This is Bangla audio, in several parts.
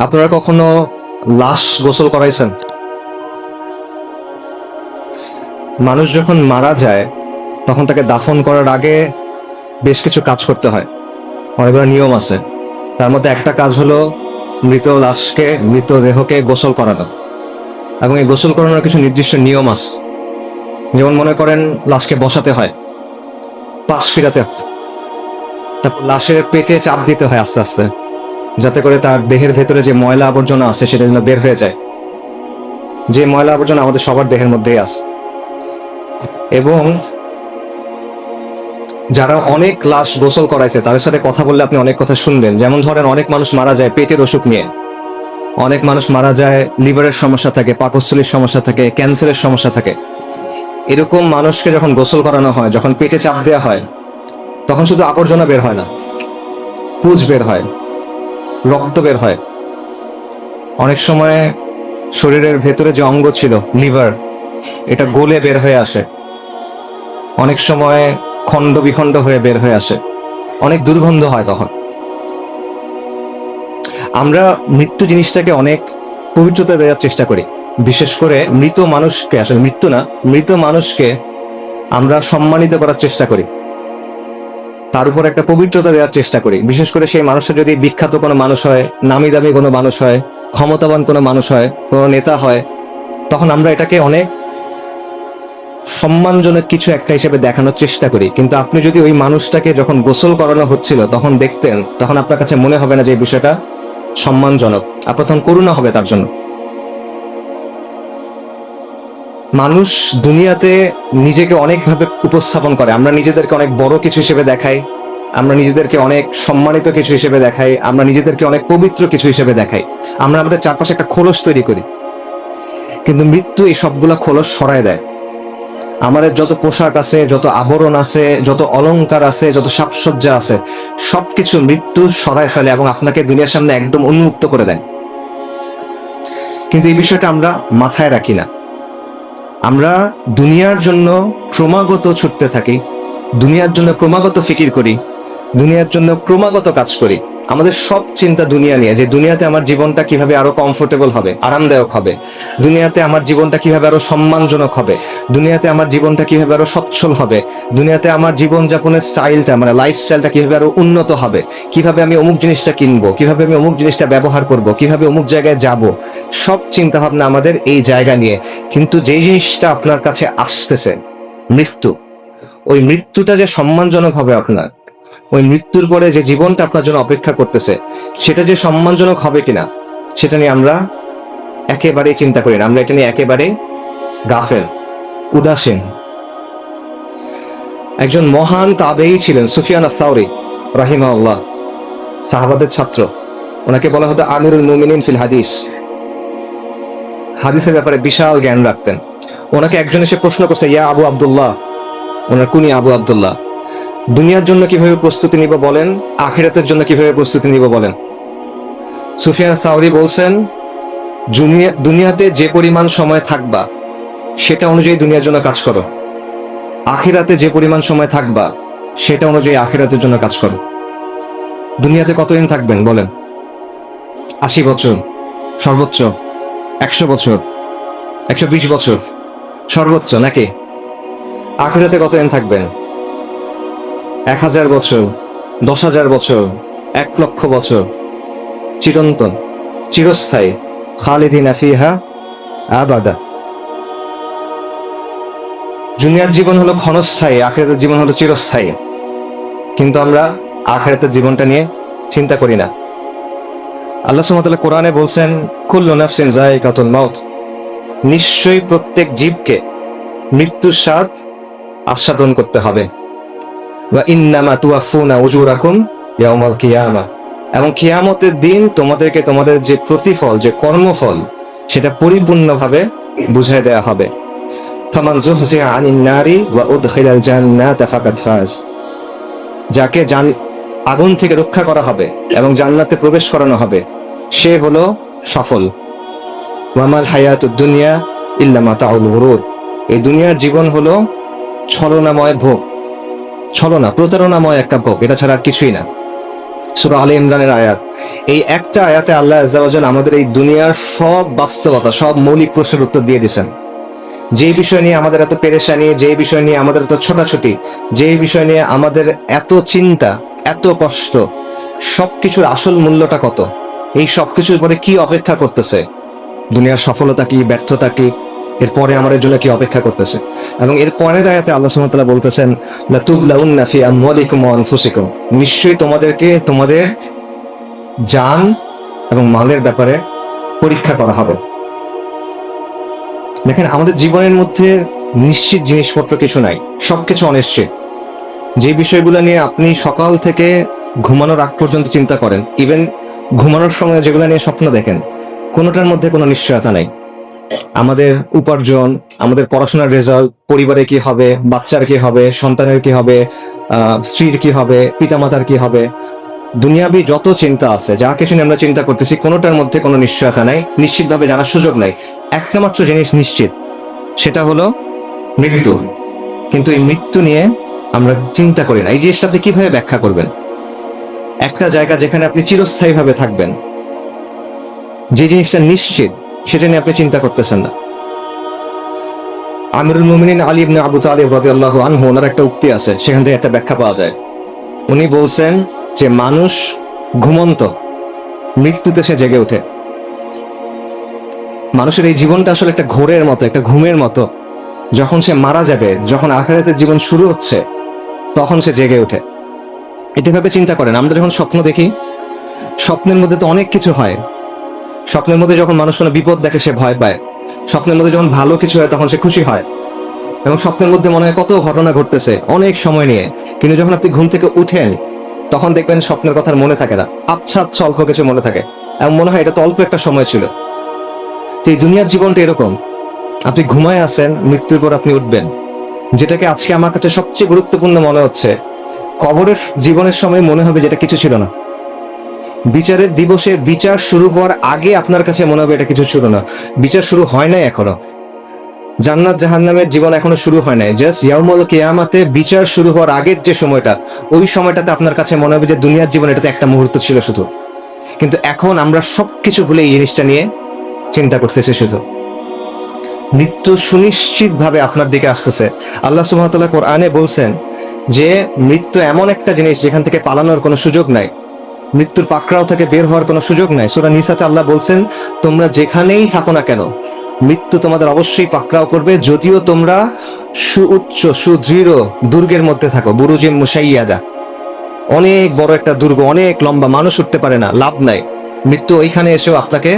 আপনারা কখনো লাশ গোসল করাইছেন? মানুষ যখন মারা যায়, তখন তাকে দাফন করার আগে বেশ কিছু কাজ করতে হয়। অনেকগুলো নিয়ম আছে। তার মধ্যে একটা কাজ হলো মৃত লাশকে মৃতদেহকে গোসল করানো। এবং এই গোসল করানোর কিছু নির্দিষ্ট নিয়ম আছে। যেমন মনে করেন, লাশকে বসাতে হয়, পাশ ফিরাতে হয়। তারপর লাশের পেটে চাপ দিতে হয় আস্তে আস্তে। যাতে করে তার দেহের ভেতরে যে ময়লা আবর্জনা আছে সেটা যেন বের হয়ে যায়। যে ময়লা আবর্জনা আমাদের সবার দেহের মধ্যেই আছে। এবং যারা অনেক লাশ গোসল করাইছে, তাদের সাথে কথা বললে আপনি অনেক কথা শুনবেন। যেমন ধরেন, অনেক মানুষ মারা যায় পেটের অসুখ নিয়ে। অনেক মানুষ মারা যায় লিভারের সমস্যা থাকে, পাকস্থলীর সমস্যা থাকে, ক্যান্সারের সমস্যা থাকে। এরকম মানুষকে যখন গোসল করানো হয়, যখন পেটে চাপ দেওয়া হয়, তখন শুধু আবর্জনা বের হয় না, পুজ বের হয়। রক্ত বের হয়। অনেক সময় শরীরের ভেতরে যে অঙ্গ ছিল, লিভার, এটা গলে বের হয়ে আসে। অনেক সময় খণ্ড বিখণ্ড হয়ে বের হয়ে আসে। অনেক দুর্গন্ধ হয় তখন। আমরা মৃত্যু জিনিসটাকে অনেক পবিত্রতা দেওয়ার চেষ্টা করি। বিশেষ করে মৃত মানুষকে, আসলে মৃত্যু না, মৃত মানুষকে আমরা সম্মানিত করার চেষ্টা করি। তার উপর একটা পবিত্রতা দেওয়ার চেষ্টা করি। বিশেষ করে সেই মানুষটা যদি বিখ্যাত কোনো মানুষ হয় নামি দামি কোনো মানুষ হয়, ক্ষমতাবান কোনো মানুষ হয়, কোনো নেতা হয়, তখন আমরা এটাকে অনেক সম্মানজনক কিছু একটা হিসেবে দেখানোর চেষ্টা করি। কিন্তু আপনি যদি ওই মানুষটাকে যখন গোসল করানো হচ্ছিল, তখন দেখতেন, তখন আপনার কাছে মনে হবে না যে বিষয়টা সম্মানজনক। আপনার তখন করুণা হবে তার জন্য। মানুষ দুনিয়াতে নিজেকে অনেকভাবে উপস্থাপন করে। আমরা নিজেদেরকে অনেক বড় কিছু হিসেবে দেখাই, আমরা নিজেদেরকে অনেক সম্মানিত কিছু হিসেবে দেখাই, আমরা নিজেদেরকে অনেক পবিত্র কিছু হিসেবে দেখাই। আমরা আমাদের চারপাশে একটা খোলস তৈরি করি। কিন্তু মৃত্যু এই সবগুলা খোলস সরায় দেয়। আমাদের যত পোশাক আছে, যত আবরণ আছে, যত অলংকার আছে, যত সাজসজ্জা আছে, সবকিছু মৃত্যু সরায় ফেলে এবং আপনাকে দুনিয়ার সামনে একদম উন্মুক্ত করে দেয়। কিন্তু এই বিষয়টা আমরা মাথায় রাখি না। আমরা দুনিয়ার জন্য ক্রমাগত ছুটতে থাকি, দুনিয়ার জন্য ক্রমাগত ফিকির করি, দুনিয়ার জন্য ক্রমাগত কাজ করি। আমাদের সব চিন্তা দুনিয়া নিয়ে, যে দুনিয়াতে আমার জীবনটা কীভাবে আরও কমফোর্টেবল হবে, আরামদায়ক হবে, দুনিয়াতে আমার জীবনটা কীভাবে আরও সম্মানজনক হবে, দুনিয়াতে আমার জীবনটা কীভাবে আরও সচ্ছল হবে, দুনিয়াতে আমার জীবন যাপনের স্টাইলটা মানে লাইফস্টাইলটা কীভাবে আরও উন্নত হবে, কীভাবে আমি অমুক জিনিসটা কিনবো, কীভাবে আমি অমুক জিনিসটা ব্যবহার করব, কীভাবে অমুক জায়গায় যাব, সব চিন্তা ভাবনা আমাদের এই জায়গা নিয়ে, কিন্তু যে জিনিসটা আপনার কাছে আসতেছে, মৃত্যু, ওই মৃত্যুটা যে সম্মানজনক হবে আপনার ওই মৃত্যুর পরে যে জীবনটা আপনার জন্য অপেক্ষা করতেছে, সেটা যে সম্মানজনক হবে কিনা, সেটা নিয়ে আমরা একেবারেই চিন্তা করি না। আমরা এটা নিয়ে একেবারে গাফেল, উদাসীন। একজন মহান তাবেই ছিলেন, সুফিয়ান আসাউরি রাহিমা আল্লাহ সাহাবাদের ছাত্র। ওনাকে বলা হতো আমিরুল মুমিনিন ফিল হাদিস। হাদিসের ব্যাপারে বিশাল জ্ঞান রাখতেন। ওনাকে একজন এসে প্রশ্ন করছে, ইয়া আবু আব্দুল্লাহ? ওনার কুনি আবু আব্দুল্লাহ। দুনিয়ার জন্য কীভাবে প্রস্তুতি নিব বলেন, আখিরাতের জন্য কীভাবে প্রস্তুতি নিব বলেন। সুফিয়ান সাউরি বলছেন দুনিয়াতে যে পরিমাণ সময় থাকবা, সেটা অনুযায়ী দুনিয়ার জন্য কাজ করো। আখিরাতে যে পরিমাণ সময় থাকবা, সেটা অনুযায়ী আখিরাতের জন্য কাজ করো। দুনিয়াতে কতদিন থাকবেন বলেন? আশি বছর, সর্বোচ্চ। একশো বছর, একশো বিশ বছর, সর্বোচ্চ নাকি? আখিরাতে কতদিন থাকবেন? এক হাজার বছর, দশ হাজার বছর, এক লক্ষ বছর। চিরন্তন, চিরস্থায়ী, খালিদিনা ফিহা আবাদা। দুনিয়ার জীবন হলো ক্ষণস্থায়ী, আখেরাতের জীবন হলো চিরস্থায়ী। কিন্তু আমরা আখেরাতের জীবনটা নিয়ে চিন্তা করি না। আল্লাহ সুমতাল্লাহ কোরআনে বলছেন, কুল্লু নাফসিন জায়গাতুল মাউত। নিশ্চয়ই প্রত্যেক জীবকে মৃত্যুর স্বাদ আস্বাদন করতে হবে। তুয়াফুনা উজুরাকুম ইয়াউমাল কিয়ামা। এবং কিয়ামতের দিন তোমাদেরকে তোমাদের যে প্রতিফল, যে কর্মফল, সেটা পরিপূর্ণভাবে বুঝিয়ে দেওয়া হবে। আনিন যাকে জান, আগুন থেকে রক্ষা করা হবে এবং জান্নাতে প্রবেশ করানো হবে, সে হলো সফল। ওয়ামাল হায়াত দুনিয়া ইল্লা মাতাউল এই দুনিয়ার জীবন হলো ছলনাময় ভোগ। ছলনা, প্রতারণাময় একটা ভোগ, এটা ছাড়া আর কিছুই না। সুরা আলী ইমরানের আয়াত। এই একটা আয়াতে আল্লাহ আজ্জাওয়াজাল আমাদের এই দুনিয়ার সব বাস্তবতা, সব মৌলিক প্রশ্নের উত্তর দিয়ে দিয়েছেন। যে বিষয় নিয়ে আমাদের এত পেরেশানি, যে বিষয় নিয়ে আমাদের এত ছোটাছুটি, যে বিষয় নিয়ে আমাদের এত চিন্তা, এত কষ্ট, সবকিছুর আসল মূল্যটা কত? এই সবকিছুর পরে কি অপেক্ষা করতেছে? দুনিয়ার সফলতা কি, ব্যর্থতা কি? এরপরে আমাদের জন্য কি অপেক্ষা করতেছে? এবং এর পরের আয়াতে আল্লাহ সুবহানাহু বলতেছেন, লাতুবলাউন্না ফি আমওয়ালিকুম ওয়া আনফুসিকুম। নিশ্চয়ই তোমাদেরকে তোমাদের জান এবং মালের ব্যাপারে পরীক্ষা করা হবে। দেখেন, আমাদের জীবনের মধ্যে নিশ্চিত জিনিসপত্র কিছু নাই, সবকিছু অনিশ্চিত। যে বিষয়গুলো নিয়ে আপনি সকাল থেকে ঘুমানোর আগ পর্যন্ত চিন্তা করেন ইভেন ঘুমানোর সময় যেগুলো নিয়ে স্বপ্ন দেখেন, কোনোটার মধ্যে কোনো নিশ্চয়তা নাই। আমাদের উপার্জন, আমাদের পড়াশোনার রেজাল্ট পরিবারে কি হবে, বাচ্চার কি হবে, সন্তানের কি হবে স্ত্রীর কি হবে, পিতামাতার কি হবে। দুনিয়াবি যত চিন্তা আছে, যা কিছু নিয়ে আমরা চিন্তা করতেছি, কোনোটার মধ্যে কোনো নিশ্চয়তা নাই, নিশ্চিতভাবে জানার সুযোগ নাই। একটা মাত্র জিনিস নিশ্চিত, সেটা হলো মৃত্যু। কিন্তু এই মৃত্যু নিয়ে আমরা চিন্তা করি না। এই জিনিসটা আপনি কীভাবে ব্যাখ্যা করবেন? একটা জায়গা যেখানে আপনি চিরস্থায়ীভাবে থাকবেন। যে জিনিসটা নিশ্চিত সেটা নিয়ে আপনি চিন্তা করতেছেন না। আমিরুল মুমিনিন আলী ইবনে আবু তালিব রাদিয়াল্লাহু আনহু, ওনার একটা উক্তি আছে, সেখান থেকে একটা ব্যাখ্যা পাওয়া যায়। উনি বলছেন যে, মানুষ ঘুমন্ত, মৃত্যুতে সে জেগে ওঠে। মানুষের এই জীবনটা আসলে একটা ঘোরের মতো, একটা ঘুমের মতো। যখন সে মারা যাবে, যখন আখেরাতের জীবন শুরু হচ্ছে, তখন সে জেগে ওঠে। এটা ভাবে চিন্তা করেন। আমরা যখন স্বপ্ন দেখি, স্বপ্নের মধ্যে তো অনেক কিছু হয়। স্বপ্নের মধ্যে যখন মানুষ কোনো বিপদ দেখে, সে ভয় পায়। স্বপ্নের মধ্যে যখন ভালো কিছু হয়, তখন সে খুশি হয়। এবং স্বপ্নের মধ্যে মনে হয় কত ঘটনা ঘটতেছে, অনেক সময় নিয়ে। কিন্তু যখন আপনি ঘুম থেকে উঠেন, তখন দেখবেন স্বপ্নের কথা মনে থাকে না। আচ্ছা আচ্ছা অল্প কিছু মনে থাকে। এবং মনে হয় এটা তো অল্প একটা সময় ছিল। তো এই দুনিয়ার জীবনটা এরকম। আপনি ঘুমায় আছেন, মৃত্যুর পর আপনি উঠবেন। যেটাকে আজকে আমার কাছে সবচেয়ে গুরুত্বপূর্ণ মনে হচ্ছে, কবরের জীবনের সময় মনে হবে যেটা কিছু ছিল না। বিচারের দিবসে বিচার শুরু হওয়ার আগে আপনার কাছে মনে হবে এটা কিছু ছিল না। বিচার শুরু হয় নাই এখনও। জান্নাত জাহান্নামের জীবন এখনও শুরু হয় নাই। জাস্ট ইয়াউমুল কিয়ামাতে বিচার শুরু হওয়ার আগের যে সময়টা, ওই সময়টাতে আপনার কাছে মনে হবে যে দুনিয়ার জীবন এটাতে একটা মুহূর্ত ছিল শুধু। কিন্তু এখন আমরা সবকিছু ভুলে এই জিনিসটা নিয়ে চিন্তা করতেছি শুধু। মৃত্যু সুনিশ্চিত ভাবে আপনার দিকে আসতেছে। আল্লাহ সুবহানাহু কোরআনে বলছেন যে, মৃত্যু এমন একটা জিনিস যেখান থেকে পালানোর কোনো সুযোগ নাই। মৃত্যুর পাকড়াও থেকে বের হওয়ার কোনো সুযোগ নাই। সূরা নিসাতে আল্লাহ বলছেন, তোমরা যেখানেই থাকো না কেন, মৃত্যু তোমাদের অবশ্যই পাকড়াও করবে, যদিও তোমরা সুউচ্চ, সুদৃঢ় দুর্গের মধ্যে থাকো। বুরুজিম মুসাইয়াদা অনেক বড় একটা দুর্গ, অনেক লম্বা, মানুষ উঠতে পারে না, লাভ নাই। মৃত্যু ওইখানে এসেও আপনাকে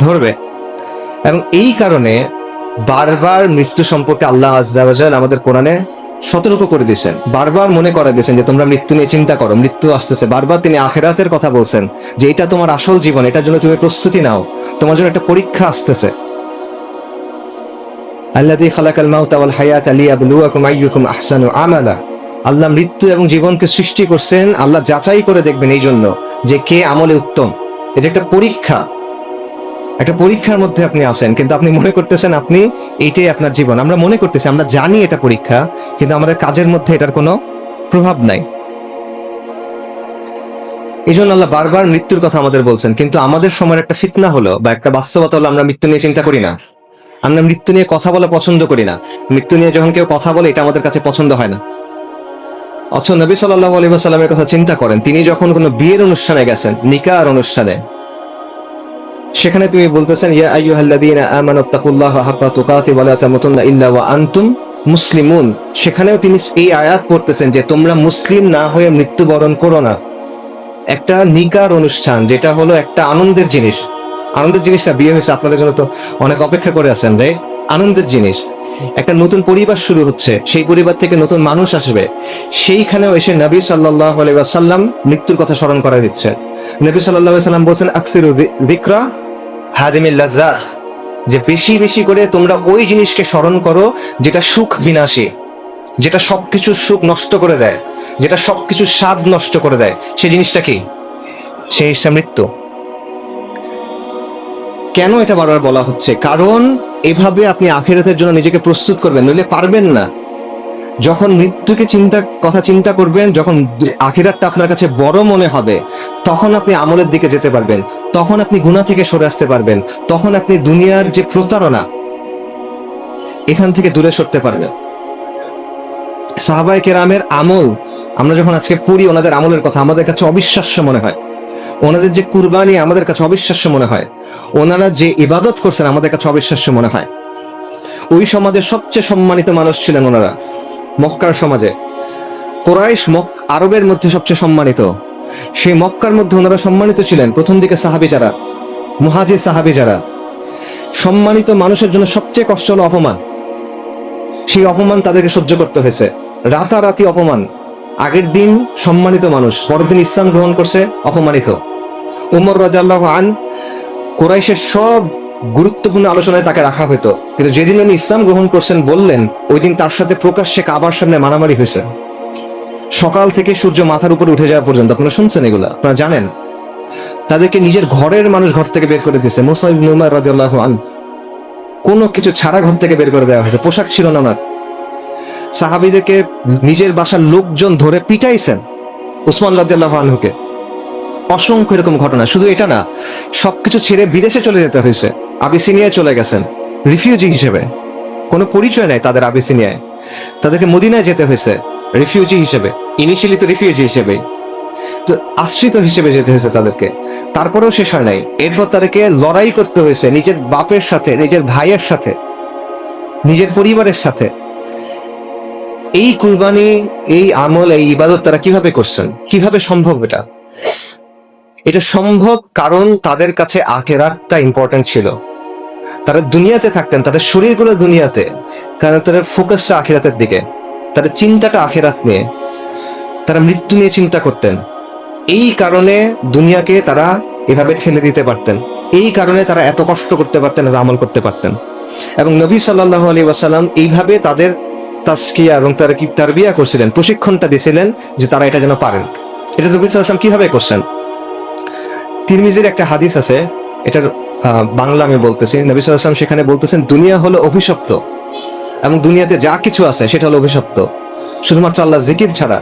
ধরবে। এবং এই কারণে বারবার মৃত্যু সম্পর্কে আল্লাহ আজ্জাওয়াজাল আমাদের কোরআনে সতর্ক করে দিয়েছেন। বারবার মনে করে দিয়েছেন যে, তোমরা মৃত্যু নিয়ে চিন্তা করো, মৃত্যু আসতেছে। বারবার তিনি আখেরাতের কথা বলছেন যে, এটা তোমার আসল জীবন, এটার জন্য তুমি প্রস্তুতি নাও। তোমার জন্য একটা পরীক্ষা আসতেছে। আল্লাযী খালাকাল মাউতা ওয়াল হায়াতা লিয়াবলুয়াকুম আইয়ুকুম আহসানু আমালা। আল্লাহ মৃত্যু এবং জীবনকে সৃষ্টি করছেন। আল্লাহ যাচাই করে দেখবেন এই জন্য যে কে আমলে উত্তম। এটা একটা পরীক্ষা। একটা পরীক্ষার মধ্যে আপনি আছেন কিন্তু আপনি মনে করতেছেন আপনি এইটাই আপনার জীবন। আমরা মনে করতেছি, আমরা জানি এটা পরীক্ষা, কিন্তু আমাদের কাজের মধ্যে এটার কোনো প্রভাব নাই। এই জন্য আল্লাহ বারবার মৃত্যুর কথা আমাদের বলছেন, কিন্তু আমাদের সময়ের একটা ফিতনা হলো বা একটা বাস্তবতা হলো, আমরা মৃত্যু নিয়ে চিন্তা করি না। আমরা মৃত্যু নিয়ে কথা বলা পছন্দ করি না। মৃত্যু নিয়ে যখন কেউ কথা বলে, এটা আমাদের কাছে পছন্দ হয় না। অথচ নবী সাল্লাহ আলী সাল্লামের কথা চিন্তা করেন, তিনি যখন কোনো বিয়ের অনুষ্ঠানে গেছেন, নিকার অনুষ্ঠানে সেখানে তুমি বলতেছেন, ইয়া আইয়ুহাল্লাযীনা তাকুল্লাহা হাক্কা তুকাতি ওয়া লা তামুতুন্না ইল্লা ওয়া আনতুম মুসলিমুন। সেখানেও তিনি এই আয়াত পড়তেছেন যে, তোমরা মুসলিম না হয়ে মৃত্যুবরণ করো না। একটা নিকার অনুষ্ঠান, যেটা হলো একটা আনন্দের জিনিস। আনন্দের জিনিসটা বিয়ে হয়েছে আপনাদের জন্য তো অনেক অপেক্ষা করে আছেন রে। আনন্দের জিনিস। একটা নতুন পরিবার শুরু হচ্ছে, সেই পরিবার থেকে নতুন মানুষ আসবে। সেইখানেও এসে নবী সাল্লাহ সাল্লাম মৃত্যুর কথা স্মরণ করা দিচ্ছে নবী সাল্লাহ সাল্লাম বলছেন, আকসির দিকরা হাদিমিল লাজ্জাত যে বেশি বেশি করে তোমরা ওই জিনিসকে স্মরণ করো যেটা সুখ বিনাশী, যেটা সবকিছু সুখ নষ্ট করে দেয়, যেটা সবকিছু স্বাদ নষ্ট করে দেয়। সেই জিনিসটা কি? সেই মৃত্যু। কেন এটা বারবার বলা হচ্ছে? কারণ এভাবে আপনি আখেরাতের জন্য নিজেকে প্রস্তুত করবেন, নইলে পারবেন না। যখন মৃত্যুকে চিন্তা, কথা চিন্তা করবেন, যখন আখিরাতটা আপনার কাছে বড় মনে হবে, তখন আপনি আমলের দিকে যেতে পারবেন, তখন আপনি গুণা থেকে সরে আসতে পারবেন, তখন আপনি দুনিয়ার যে প্রতারণা, এখান থেকে দূরে সরতে পারবেন। সাহাবাই কেরামের আমল, আমরা যখন আজকে পড়ি, ওনাদের আমলের কথা আমাদের কাছে অবিশ্বাস্য মনে হয়। ওনাদের যে কুরবানি আমাদের কাছে অবিশ্বাস্য মনে হয়। ওনারা যে ইবাদত করছেন আমাদের কাছে অবিশ্বাস্য মনে হয়। ওই সমাজের সবচেয়ে সম্মানিত মানুষ ছিলেন ওনারা। মক্কার সমাজে। কোরাইশ মক আরবের মধ্যে সবচেয়ে সম্মানিত। সেই মক্কার মধ্যে ওনারা সম্মানিত ছিলেন প্রথম দিকে সাহাবি যারা, মুহাজির সাহাবি যারা। সম্মানিত মানুষের জন্য সবচেয়ে কষ্ট হলো অপমান। সেই অপমান তাদেরকে সহ্য করতে হয়েছে। রাতারাতি অপমান। আগের দিন সম্মানিত মানুষ পরের দিন ইসলাম গ্রহণ করছে অপমানিত। উমর রাজাল্লাহ আন, কোরাইশের সব গুরুত্বপূর্ণ আলোচনায় তাকে রাখা হতো কিন্তু যেদিন উনি ইসলাম গ্রহণ করছেন বললেন ওই দিন তার সাথে প্রকাশ্যে কাবার সামনে মারামারি হয়েছে। সকাল থেকে সূর্য মাথার উপরে উঠে যাওয়া পর্যন্ত, আপনারা শুনছেন এগুলা? আপনারা জানেন? তাদেরকে নিজের ঘরের মানুষ ঘর থেকে বের করে দিয়েছে। মুসাইব নুমার রাজিয়াল্লাহু আন কোনো কিছু ছাড়া ঘর থেকে বের করে দেওয়া হয়েছে। পোশাক ছিল না ওনার। সাহাবিদেরকে নিজের বাসার লোকজন ধরে পিটাইছেন, উসমান রাজিয়াল্লাহু আনহুকে। অসংখ্য এরকম ঘটনা। শুধু এটা না, সবকিছু ছেড়ে বিদেশে চলে যেতে হয়েছে। আবিসিনিয়ায় চলে গেছেন, রিফিউজি হিসেবে। কোনো পরিচয় নাই তাদের আবিসিনিয়ায়। তাদেরকে মদিনায় যেতে হয়েছে, রিফিউজি হিসেবে ইনিশিয়ালি তো রিফিউজি হিসেবে তো আশ্রিত হিসেবে যেতে হয়েছে তাদেরকে। তারপরেও শেষ হয় নাই। এরপর তাদেরকে লড়াই করতে হয়েছে নিজের বাপের সাথে, নিজের ভাইয়ের সাথে, নিজের পরিবারের সাথে। এই কুরবানি, এই আমল, এই ইবাদত তারা কীভাবে করছেন? কীভাবে সম্ভব এটা? এটা সম্ভব কারণ তাদের কাছে আখেরাতটা ইম্পর্টেন্ট ছিল। তারা দুনিয়াতে থাকতেন, তাদের শরীরগুলো দুনিয়াতে, কারণ তাদের ফোকাসটা আখেরাতের দিকে। তাদের চিন্তাটা আখেরাত নিয়ে। তারা মৃত্যু নিয়ে চিন্তা করতেন। এই কারণে দুনিয়াকে তারা এভাবে ঠেলে দিতে পারতেন। এই কারণে তারা এত কষ্ট করতে পারতেন আমল করতে পারতেন। এবং নবী সাল্লাহ আলী ওয়াসাল্লাম এইভাবে তাদের তাস্কিয়া এবং তারা কি তারবিয়া করছিলেন, প্রশিক্ষণটা দিয়েছিলেন যে তারা এটা যেন পারেন। এটা নবী সাল্লাম কীভাবে করছেন? তিরমিজির একটা হাদিস আছে, এটার বাংলা আমি বলতেছি। নবী সাল্লাম সেখানে বলতেছেন, দুনিয়া হলো অভিশপ্ত এবং দুনিয়াতে যা কিছু আছে সেটা হলো অভিশপ্ত। শুধুমাত্র আল্লাহ জিকির ছাড়া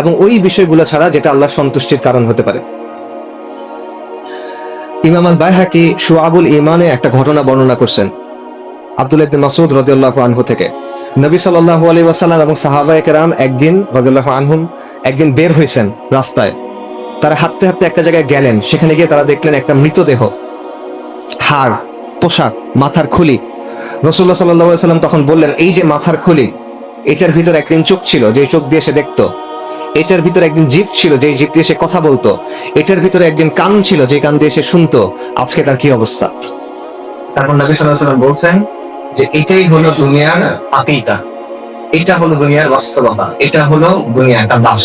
এবং ওই বিষয়গুলো ছাড়া যেটা আল্লাহ সন্তুষ্টির কারণ হতে পারে। ইমাম আল বাইহাকি সুয়াবুল ইমানে একটা ঘটনা বর্ণনা করছেন আব্দুল ইবনে মাসুদ রাদিয়াল্লাহু আনহু থেকে। নবী সাল্লাল্লাহু আলাইহি ওয়াসাল্লাম এবং সাহাবায়ে কেরাম একদিন, রাদিয়াল্লাহু আনহুম, একদিন বের হয়েছেন রাস্তায়। তারা হাঁটতে হাঁটতে একটা জায়গায় গেলেন। সেখানে গিয়ে তারা দেখলেন একটা মৃতদেহ। হাড়, পোশাক, মাথার খুলি। রসুল্লাহ সাল্লাহ সাল্লাম তখন বললেন, এই যে মাথার খুলি, এটার ভিতর একদিন চোখ ছিল যে চোখ দিয়ে সে দেখতো। এটার ভিতরে একদিন জিপ ছিল যে জিপ দিয়ে সে কথা বলতো। এটার ভিতরে একদিন কান ছিল যে কান দিয়ে সে শুনতো। আজকে তার কি অবস্থা? তারপর নবী সাল্লাম বলছেন যে, এটাই হলো দুনিয়ার আকিকা এটা হলো দুনিয়ার বাস্তবতা। এটা হলো দুনিয়ার একটা দাস